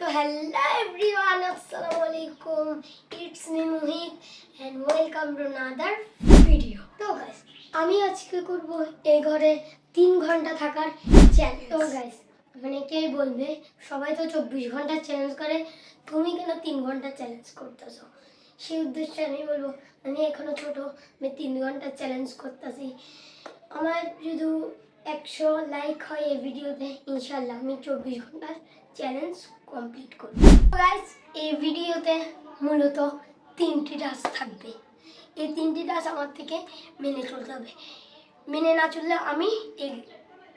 তো hello everyone আসসালামু আলাইকুম। It's me Muhit and welcome to another video তো গাইস আমি আজকে করব এই ঘরে তিন ঘণ্টা থাকার চ্যালেঞ্জ তো গাইস কে বলবে, সবাই তো চব্বিশ ঘণ্টা চ্যালেঞ্জ করে, তুমি কেন তিন ঘণ্টা চ্যালেঞ্জ করতেছো? সেই উদ্দেশ্যে আমি বলব, আমি এখনও ছোট, আমি তিন ঘণ্টা চ্যালেঞ্জ করতেছি। আমার যদি একশো লাইক হয় এই ভিডিওতে ইনশাল্লাহ আমি চব্বিশ ঘণ্টার চ্যালেঞ্জ কমপ্লিট করব। গাইস এই ভিডিওতে মূলত তিনটি ডাস থাকবে। এই তিনটি ডাস আমার থেকে মেনে চলতে হবে। মেনে না চললে আমি এই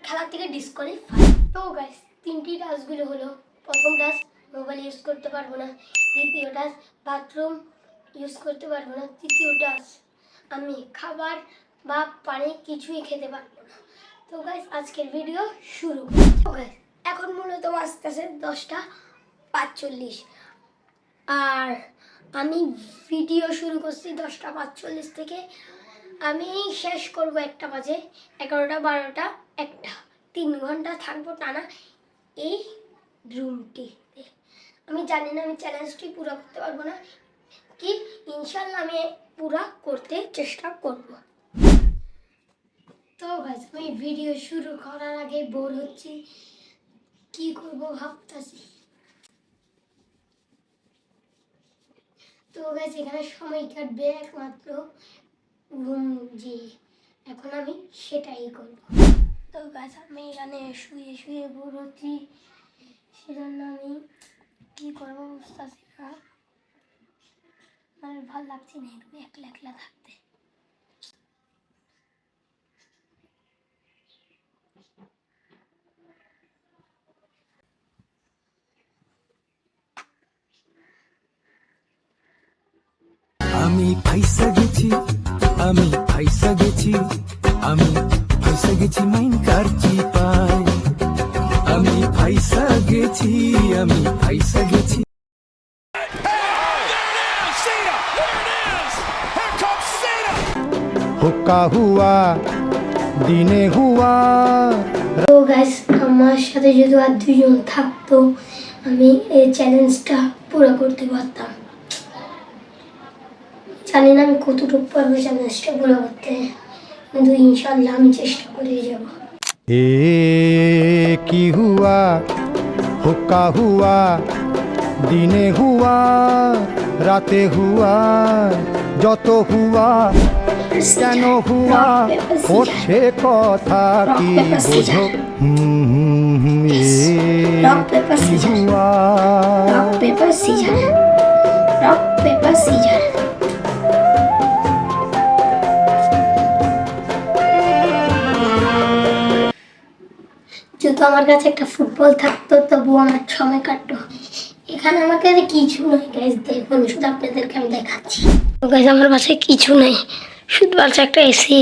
খেলা থেকে ডিসকোয়ালিফাই তো গাইস তিনটি ডাসগুলো হলো, প্রথম ডাস মোবাইল ইউজ করতে পারব না। দ্বিতীয় ডাস বাথরুম ইউজ করতে পারব না। তৃতীয় ডাস আমি খাবার বা পানি কিছুই খেতে পারব না। তো গাইস আজকের ভিডিও শুরু। গাইস এখন মূলত বাজতেছে দশটা পাঁচচল্লিশ। আর আমি ভিডিও শুরু করছি দশটা পাঁচচল্লিশ থেকে। আমি শেষ করব একটা বাজে, এগারোটা, বারোটা, একটা। তিন ঘণ্টা থাকব টানা এই রুমটিতে আমি জানি না আমি চ্যালেঞ্জটি পুরো করতে পারব না। কি? ইনশাল্লাহ আমি পুরা করতে চেষ্টা করব। তো গাইস আমি ভিডিও শুরু করার আগে বোর হচ্ছি। কি করব ভাবতাছি। তো গাইস এখানে সময় কাটবে একমাত্র। ঘুম যে এখন আমি সেটাই করব। তো গাছ আমি এখানে শুয়ে শুয়ে বোর হচ্ছি। সেজন্য আমি কি করব বুঝতেছি না। আমার ভালো লাগছে না এরকম একলা একলা থাকতে। আমি ফাইসা গেছি আমি ফাইসা গেছি আমি ফাইসা গেছি মাইন কারচি পাই আমি ফাইসা গেছি আমি ফাইসা গেছি Cena! There it is! Here comes Cena! हुक्का हुआ দিনে হুয়া। তো গাইস আমার সাথে যদি আর দুজন থাকতো আমি এই চ্যালেঞ্জটা পুরো করতে পারতাম। জানি না আমি কতটুকু পারব চ্যালেঞ্জটা পুরো করতে। কিন্তু ইনশাল্লাহ আমি চেষ্টা করে যাব। এ কি হুয়া হুকা হুয়া দিনে হুয়া রাতে হুয়া যত হুয়া। কেন হুয়া? সে কথা কি বোঝো? আমার কাছে একটা ফুটবল থাকতো, তবুও আমার সময় কাটতো। এখানে আমার কাছে কিছু নেই গাইজ দেখুন, শুধু আপনাদেরকে আমি দেখাচ্ছি। গাইজ আমার বাসায় কিছু নেই। শুধু আছে একটা এসি।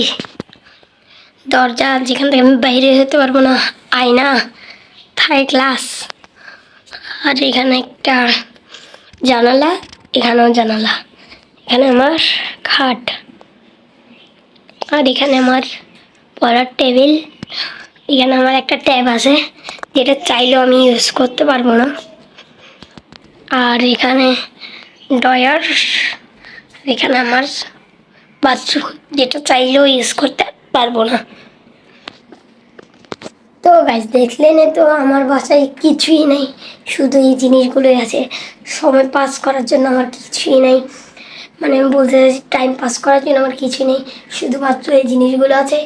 দরজা যেখান থেকে আমি বাইরে হতে পারব না, আয়না থাই গ্লাস আর এখানে একটা জানালা, এখানেও জানালা, এখানে আমার খাট, আর এখানে আমার পড়ার টেবিল, এখানে আমার একটা ট্যাব আছে, যেটা চাইলেও আমি ইউজ করতে পারব না। আর এখানে ডয়ার এখানে আমার বাথরুম যেটা চাইলেও ইউজ করতে পারব না। তো গাছ দেখলেন তো আমার বাসায় কিছুই নেই। শুধু এই জিনিসগুলোই আছে। সময় পাস করার জন্য আমার কিছুই নেই। মানে আমি বলতে চাইছি টাইম পাস করার জন্য আমার কিছু নেই। শুধুমাত্র এই জিনিসগুলো আছে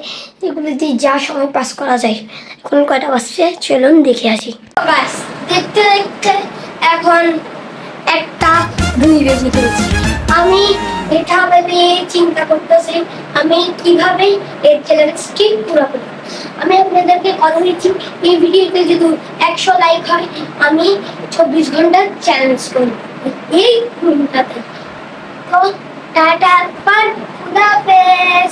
এগুলো দিয়ে যা সময় পাস করা যায়। এখন কয়টা বাজছে? চলুন দেখে আসি। ব্যাস দেখতে দেখতে এখন একটা দুই বেজে গেছি। আমি এটা নিয়ে চিন্তা করতেছি, আমি কীভাবে এই চ্যালেঞ্জটি পুরো করব? আমি আপনাদেরকে কথা দিচ্ছি, এই ভিডিওতে যদি একশো লাইক হয়, আমি চব্বিশ ঘণ্টার চ্যালেঞ্জ করব। এই ভূমিকাতে তো। টাটা পার খুদাফেজ